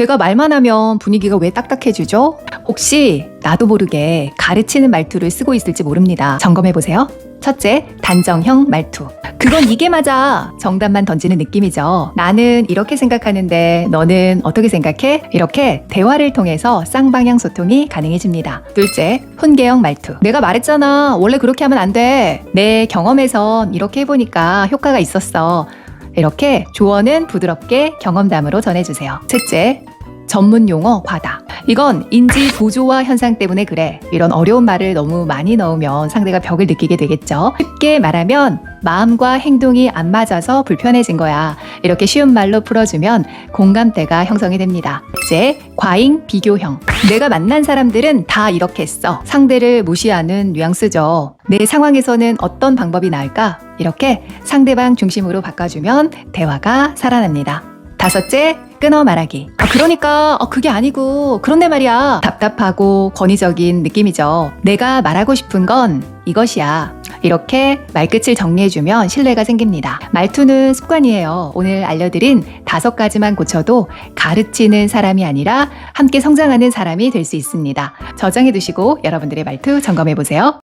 제가 말만 하면 분위기가 왜 딱딱해지죠? 혹시 나도 모르게 가르치는 말투를 쓰고 있을지 모릅니다. 점검해 보세요. 첫째, 단정형 말투. 그건 이게 맞아. 정답만 던지는 느낌이죠. 나는 이렇게 생각하는데 너는 어떻게 생각해? 이렇게 대화를 통해서 쌍방향 소통이 가능해집니다. 둘째, 훈계형 말투. 내가 말했잖아. 원래 그렇게 하면 안 돼. 내 경험에선 이렇게 해보니까 효과가 있었어. 이렇게 조언은 부드럽게 경험담으로 전해주세요. 셋째, 전문 용어 과다. 이건 인지 보조화 현상 때문에 그래. 이런 어려운 말을 너무 많이 넣으면 상대가 벽을 느끼게 되겠죠. 쉽게 말하면 마음과 행동이 안 맞아서 불편해진 거야. 이렇게 쉬운 말로 풀어주면 공감대가 형성이 됩니다. 이제 과잉 비교형. 내가 만난 사람들은 다 이렇게 써. 상대를 무시하는 뉘앙스죠. 내 상황에서는 어떤 방법이 나을까? 이렇게 상대방 중심으로 바꿔주면 대화가 살아납니다. 다섯째, 끊어 말하기. 아, 그러니까 어, 그게 아니고 그런데 말이야. 답답하고 권위적인 느낌이죠. 내가 말하고 싶은 건 이것이야. 이렇게 말끝을 정리해주면 신뢰가 생깁니다. 말투는 습관이에요. 오늘 알려드린 다섯 가지만 고쳐도 가르치는 사람이 아니라 함께 성장하는 사람이 될 수 있습니다. 저장해두시고 여러분들의 말투 점검해보세요.